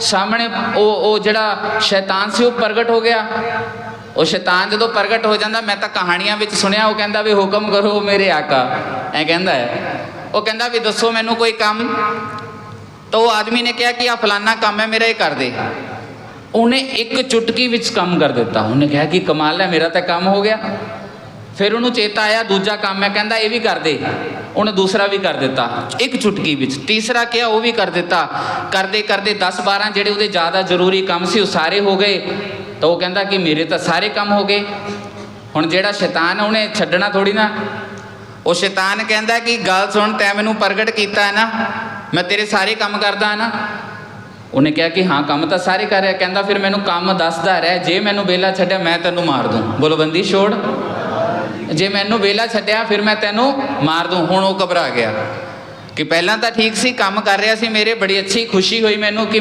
ਸਾਹਮਣੇ ਉਹ ਉਹ ਜਿਹੜਾ ਸ਼ੈਤਾਨ ਸੀ, ਉਹ ਪ੍ਰਗਟ ਹੋ ਗਿਆ। ਉਹ ਸ਼ੈਤਾਨ ਜਦੋਂ ਪ੍ਰਗਟ ਹੋ ਜਾਂਦਾ, ਮੈਂ ਤਾਂ ਕਹਾਣੀਆਂ ਵਿੱਚ ਸੁਣਿਆ, ਉਹ ਕਹਿੰਦਾ ਵੀ ਹੁਕਮ ਕਰੋ ਮੇਰੇ ਆਕਾ। ਐ ਕਹਿੰਦਾ ਹੈ। ਉਹ ਕਹਿੰਦਾ ਵੀ ਦੱਸੋ ਮੈਨੂੰ ਕੋਈ ਕੰਮ? ਤਾਂ ਉਹ ਆਦਮੀ ਨੇ ਕਿਹਾ ਕਿ ਆ ਫਲਾਨਾ ਕੰਮ ਹੈ, ਮੇਰਾ ਇਹ ਕਰ ਦੇ। ਉਹਨੇ ਇੱਕ ਚੁਟਕੀ ਵਿੱਚ ਕੰਮ ਕਰ ਦਿੱਤਾ। ਉਹਨੇ ਕਿਹਾ ਕਿ ਕਮਾਲ ਹੈ, ਮੇਰਾ ਤਾਂ ਕੰਮ ਹੋ ਗਿਆ। ਫਿਰ ਉਹਨੂੰ ਚੇਤਾ ਆਇਆ, ਦੂਜਾ ਕੰਮ ਹੈ, ਕਹਿੰਦਾ ਇਹ ਵੀ ਕਰ ਦੇ। ਉਹਨੇ ਦੂਸਰਾ ਵੀ ਕਰ ਦਿੱਤਾ, ਇੱਕ ਚੁਟਕੀ ਵਿੱਚ। ਤੀਸਰਾ ਕਿਹਾ, ਉਹ ਵੀ ਕਰ ਦਿੱਤਾ। ਕਰਦੇ ਕਰਦੇ 10 12 ਜਿਹੜੇ ਉਹਦੇ ਜ਼ਿਆਦਾ ਜ਼ਰੂਰੀ ਕੰਮ ਸੀ, ਉਹ ਸਾਰੇ ਹੋ ਗਏ। ਤਾਂ ਉਹ ਕਹਿੰਦਾ ਕਿ ਮੇਰੇ ਤਾਂ ਸਾਰੇ ਕੰਮ ਹੋ ਗਏ। ਹੁਣ ਜਿਹੜਾ ਸ਼ੈਤਾਨ ਉਹਨੇ ਛੱਡਣਾ ਥੋੜੀ ਨਾ। ਉਹ ਸ਼ੈਤਾਨ ਕਹਿੰਦਾ ਕਿ ਗੱਲ ਸੁਣ, ਤੈਂ ਮੈਨੂੰ ਪ੍ਰਗਟ ਕੀਤਾ ਹੈ ਨਾ। ਮੈਂ ਤੇਰੇ ਸਾਰੇ ਕੰਮ ਕਰਦਾ ਹਾਂ ਨਾ। ਉਹਨੇ ਕਿਹਾ ਕਿ ਹਾਂ, ਕੰਮ ਤਾਂ ਸਾਰੇ ਕਰ ਰਿਹਾ। ਕਹਿੰਦਾ, ਫਿਰ ਮੈਨੂੰ ਕੰਮ ਦੱਸਦਾ ਰਹਿ। ਜੇ ਮੈਨੂੰ ਵੇਲਾ ਛੱਡਿਆ, ਮੈਂ ਤੈਨੂੰ ਮਾਰ ਦੂੰ। ਬੋਲੋ, ਬੰਦੀ, ਛੋੜ। ਜੇ ਮੈਨੂੰ ਵੇਲਾ ਛੱਡਿਆ, ਫਿਰ ਮੈਂ ਤੈਨੂੰ ਮਾਰ ਦੂੰ। ਹੁਣ ਉਹ ਘਬਰਾ ਗਿਆ ਕਿ ਪਹਿਲਾਂ ਤਾਂ ਠੀਕ ਸੀ, ਕੰਮ ਕਰ ਰਿਹਾ ਸੀ, ਮੇਰੇ ਬੜੀ ਅੱਛੀ ਖੁਸ਼ੀ ਹੋਈ ਮੈਨੂੰ ਕਿ